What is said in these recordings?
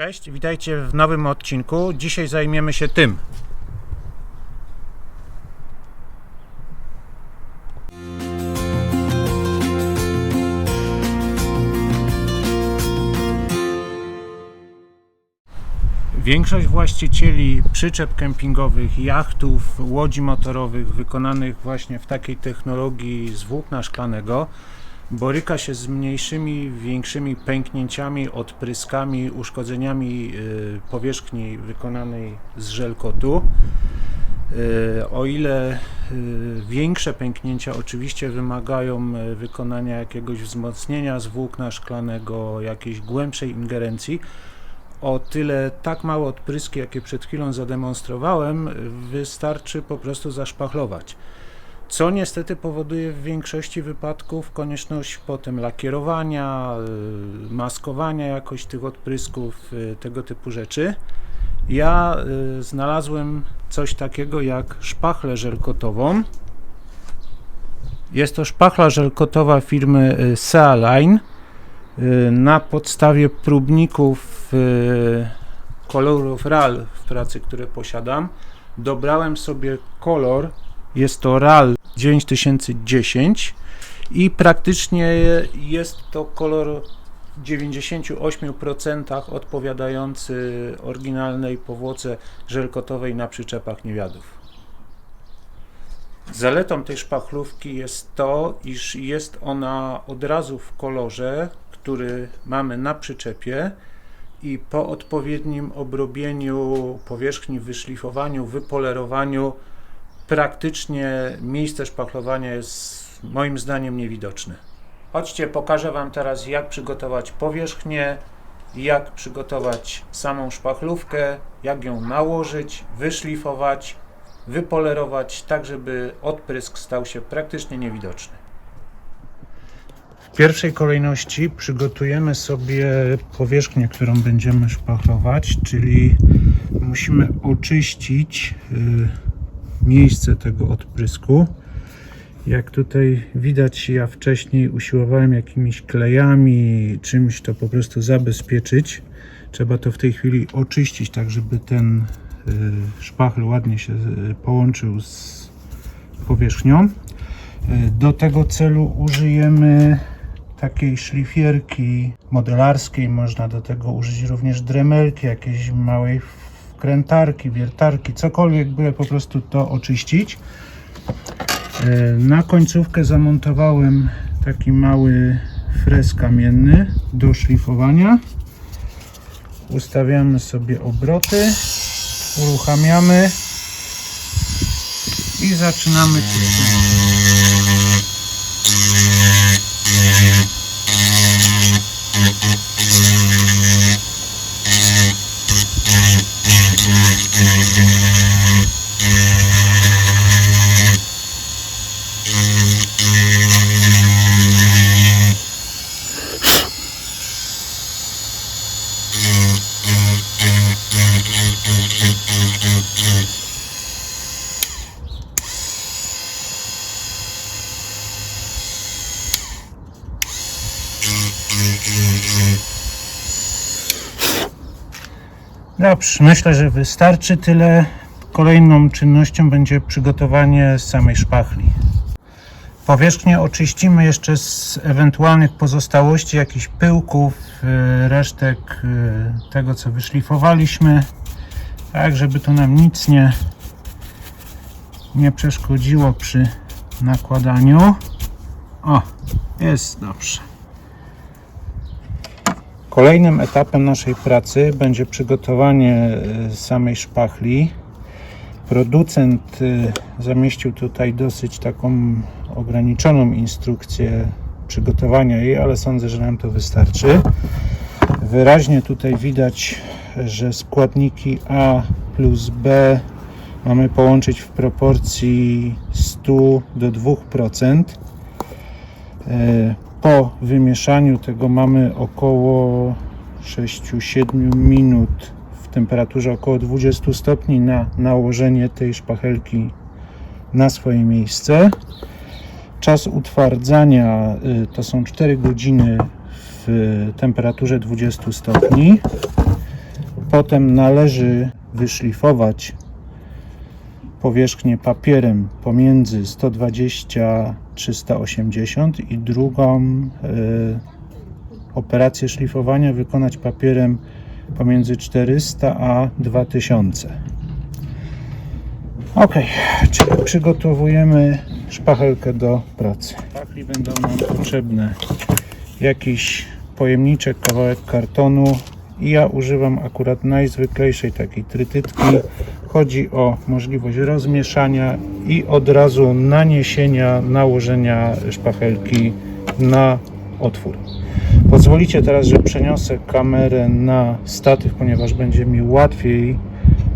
Cześć, witajcie w nowym odcinku. Dzisiaj zajmiemy się tym. Większość właścicieli przyczep kempingowych, jachtów, łodzi motorowych wykonanych właśnie w takiej technologii z włókna szklanego boryka się z mniejszymi, większymi pęknięciami, odpryskami, uszkodzeniami y, powierzchni wykonanej z żelkotu. Y, O ile y, większe pęknięcia oczywiście wymagają wykonania jakiegoś wzmocnienia z włókna szklanego, jakiejś głębszej ingerencji, o tyle tak małe odpryski, jakie przed chwilą zademonstrowałem, wystarczy po prostu zaszpachlować. Co niestety powoduje w większości wypadków konieczność potem lakierowania, y, maskowania jakoś tych odprysków, y, tego typu rzeczy. Ja y, znalazłem coś takiego jak szpachlę żelkotową. Jest to szpachla żelkotowa firmy Sealine. Na podstawie próbników kolorów RAL w pracy, które posiadam, dobrałem sobie kolor. Jest to RAL 9010 i praktycznie jest to kolor w 98% odpowiadający oryginalnej powłoce żelkotowej na przyczepach niewiadów. Zaletą tej szpachlówki jest to, iż jest ona od razu w kolorze, który mamy na przyczepie i po odpowiednim obrobieniu powierzchni, wyszlifowaniu, wypolerowaniu praktycznie miejsce szpachlowania jest moim zdaniem niewidoczne. Chodźcie, pokażę Wam teraz jak przygotować powierzchnię, jak przygotować samą szpachlówkę, jak ją nałożyć, wyszlifować, wypolerować, tak żeby odprysk stał się praktycznie niewidoczny. W pierwszej kolejności przygotujemy sobie powierzchnię, którą będziemy szpachlować, czyli musimy oczyścić y, miejsce tego odprysku. Jak tutaj widać, ja wcześniej usiłowałem jakimiś klejami, czymś to po prostu zabezpieczyć. Trzeba to w tej chwili oczyścić, tak żeby ten y, szpachl ładnie się y, połączył z powierzchnią. Y, Do tego celu użyjemy takiej szlifierki modelarskiej. Można do tego użyć również dremelki, jakiejś małej wkrętarki, wiertarki, cokolwiek, byle po prostu to oczyścić. E, Na końcówkę zamontowałem taki mały frez kamienny do szlifowania. Ustawiamy sobie obroty, uruchamiamy i zaczynamy czyszczenie. Dobrze, myślę, że wystarczy tyle. Kolejną czynnością będzie przygotowanie samej szpachli. Powierzchnię oczyścimy jeszcze z ewentualnych pozostałości, jakichś pyłków, y, resztek y, tego, co wyszlifowaliśmy, tak żeby to nam nic nie, nie przeszkodziło przy nakładaniu. O, jest dobrze. Kolejnym etapem naszej pracy będzie przygotowanie e, samej szpachli. Producent e, zamieścił tutaj dosyć taką ograniczoną instrukcję przygotowania jej, ale sądzę, że nam to wystarczy. Wyraźnie tutaj widać, że składniki A plus B mamy połączyć w proporcji 100 do 2%. E, po wymieszaniu tego mamy około 6-7 minut temperaturze około 20 stopni na nałożenie tej szpachelki na swoje miejsce. Czas utwardzania y, to są 4 godziny w temperaturze 20 stopni. Potem należy wyszlifować powierzchnię papierem pomiędzy 120 380 i drugą y, operację szlifowania wykonać papierem pomiędzy 400 a 2000. Ok, czyli przygotowujemy szpachelkę do pracy. Szpachli będą nam potrzebne jakiś pojemniczek, kawałek kartonu i ja używam akurat najzwyklejszej takiej trytytki. Chodzi o możliwość rozmieszania i od razu naniesienia, nałożenia szpachelki na otwór. Pozwolicie teraz, że przeniosę kamerę na statyw, ponieważ będzie mi łatwiej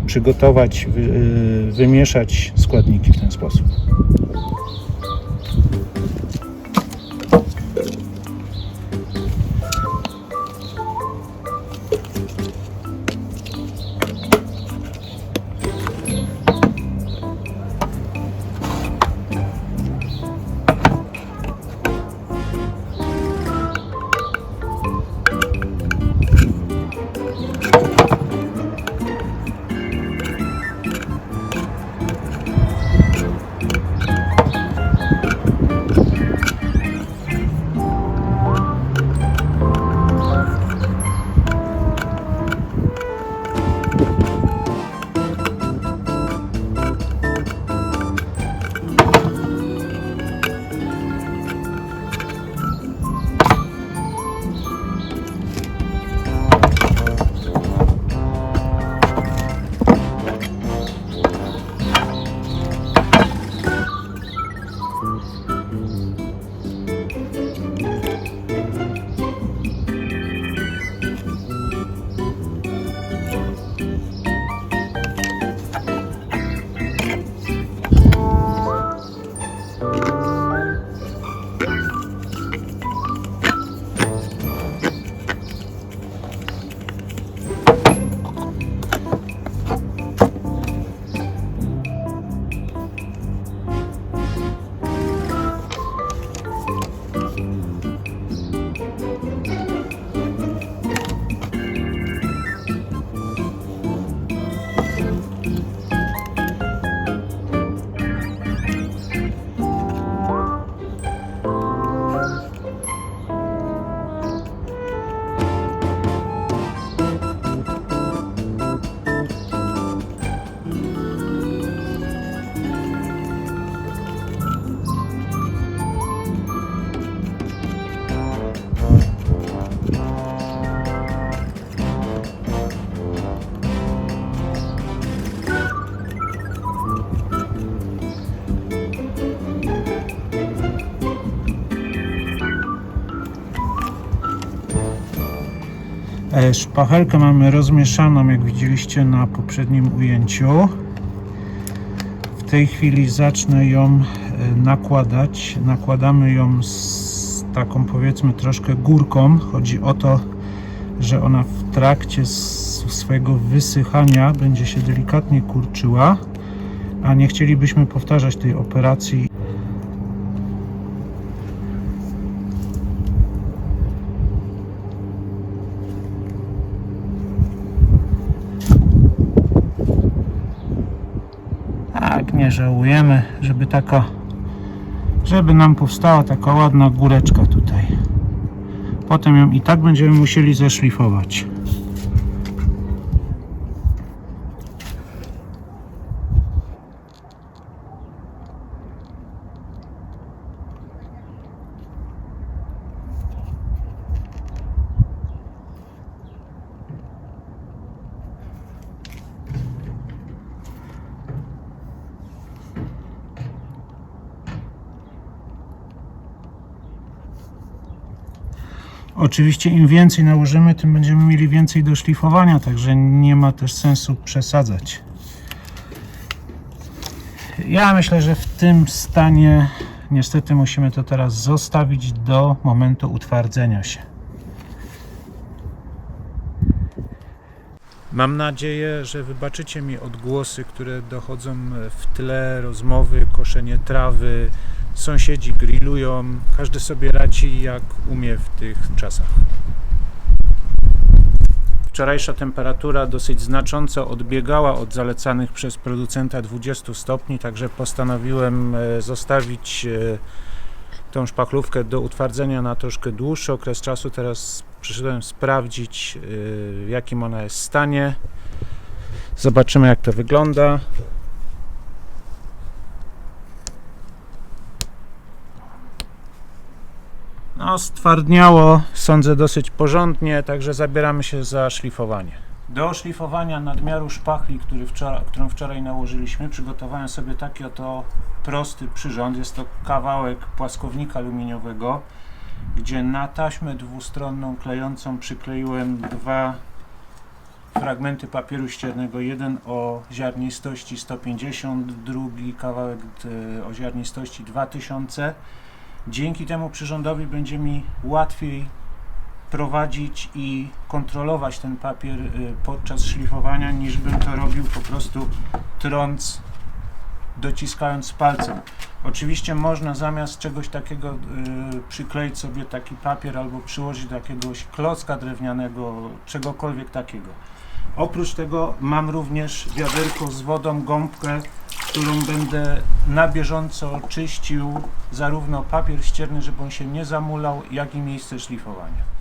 przygotować, y, wymieszać składniki w ten sposób. Szpachelkę mamy rozmieszaną, jak widzieliście na poprzednim ujęciu. W tej chwili zacznę ją e, nakładać. Nakładamy ją z taką powiedzmy troszkę górką. Chodzi o to, że ona w trakcie swojego wysychania będzie się delikatnie kurczyła, a nie chcielibyśmy powtarzać tej operacji Tak, nie żałujemy, żeby taka, żeby nam powstała taka ładna góreczka tutaj. Potem ją i tak będziemy musieli zeszlifować. Oczywiście im więcej nałożymy, tym będziemy mieli więcej do szlifowania, także nie ma też sensu przesadzać. Ja myślę, że w tym stanie niestety musimy to teraz zostawić do momentu utwardzenia się. Mam nadzieję, że wybaczycie mi odgłosy, które dochodzą w tle, rozmowy, koszenie trawy, sąsiedzi grillują, każdy sobie radzi jak umie w tych czasach. Wczorajsza temperatura dosyć znacząco odbiegała od zalecanych przez producenta 20 stopni, także postanowiłem e, zostawić e, tą szpachlówkę do utwardzenia na troszkę dłuższy okres czasu. Teraz przyszedłem sprawdzić, e, w jakim ona jest stanie. Zobaczymy, jak to wygląda. No, stwardniało, sądzę, dosyć porządnie, także zabieramy się za szlifowanie. Do szlifowania nadmiaru szpachli, który którą wczoraj nałożyliśmy, przygotowałem sobie taki oto prosty przyrząd. Jest to kawałek płaskownika aluminiowego, gdzie na taśmę dwustronną klejącą przykleiłem dwa fragmenty papieru ściernego. Jeden o ziarnistości 150, drugi kawałek e, o ziarnistości 2000. Dzięki temu przyrządowi będzie mi łatwiej prowadzić i kontrolować ten papier y, podczas szlifowania, niż bym to robił po prostu trąc, dociskając palcem. Oczywiście można zamiast czegoś takiego y, przykleić sobie taki papier albo przyłożyć do jakiegoś klocka drewnianego, czegokolwiek takiego. Oprócz tego mam również wiaderko z wodą, gąbkę, którą będę na bieżąco czyścił zarówno papier ścierny, żeby on się nie zamulał, jak i miejsce szlifowania.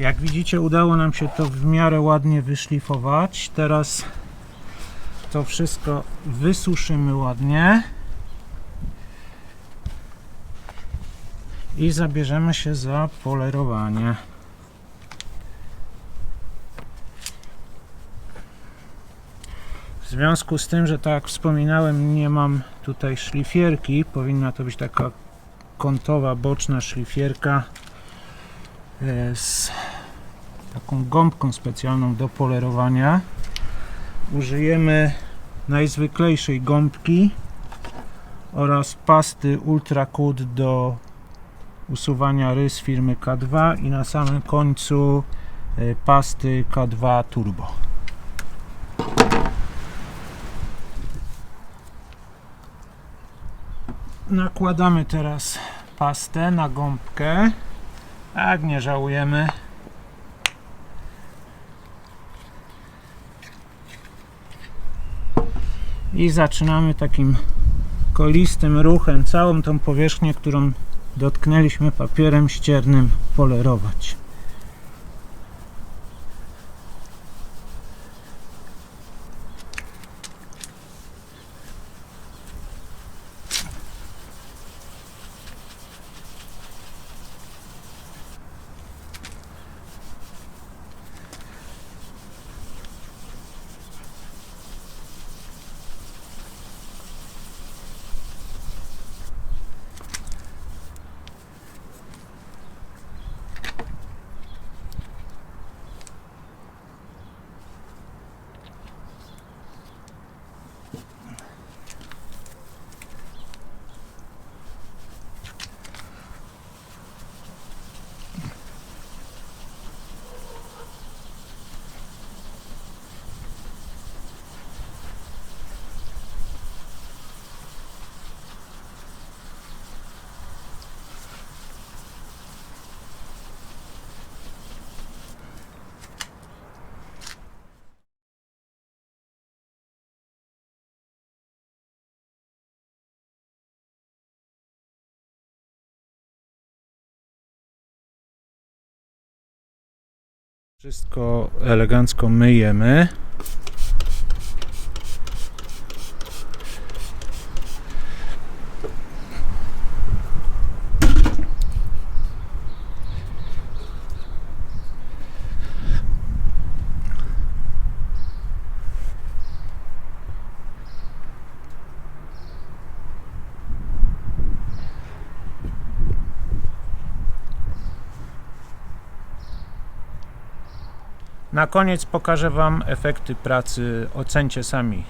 Jak widzicie, udało nam się to w miarę ładnie wyszlifować. Teraz to wszystko wysuszymy ładnie. I zabierzemy się za polerowanie. W związku z tym, że tak jak wspominałem, nie mam tutaj szlifierki, powinna to być taka kątowa, boczna szlifierka z taką gąbką specjalną do polerowania. Użyjemy najzwyklejszej gąbki oraz pasty Ultra Cut do usuwania rys firmy K2 i na samym końcu e, pasty K2 Turbo. Nakładamy teraz pastę na gąbkę. Tak, nie żałujemy. I zaczynamy takim kolistym ruchem całą tą powierzchnię, którą dotknęliśmy papierem ściernym, polerować. Wszystko elegancko myjemy. Na koniec pokażę Wam efekty pracy. Ocencie sami.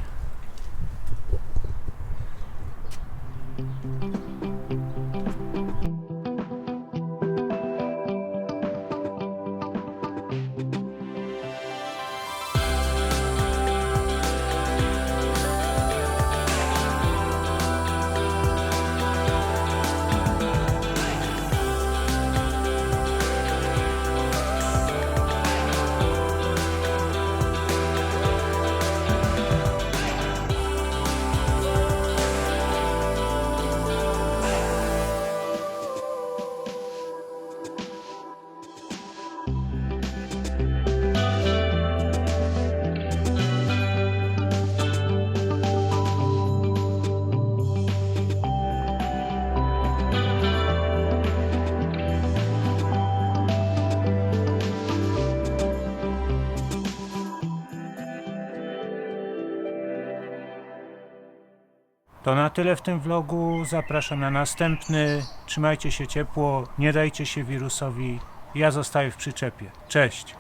To na tyle w tym vlogu. Zapraszam na następny. Trzymajcie się ciepło, nie dajcie się wirusowi. Ja zostaję w przyczepie. Cześć.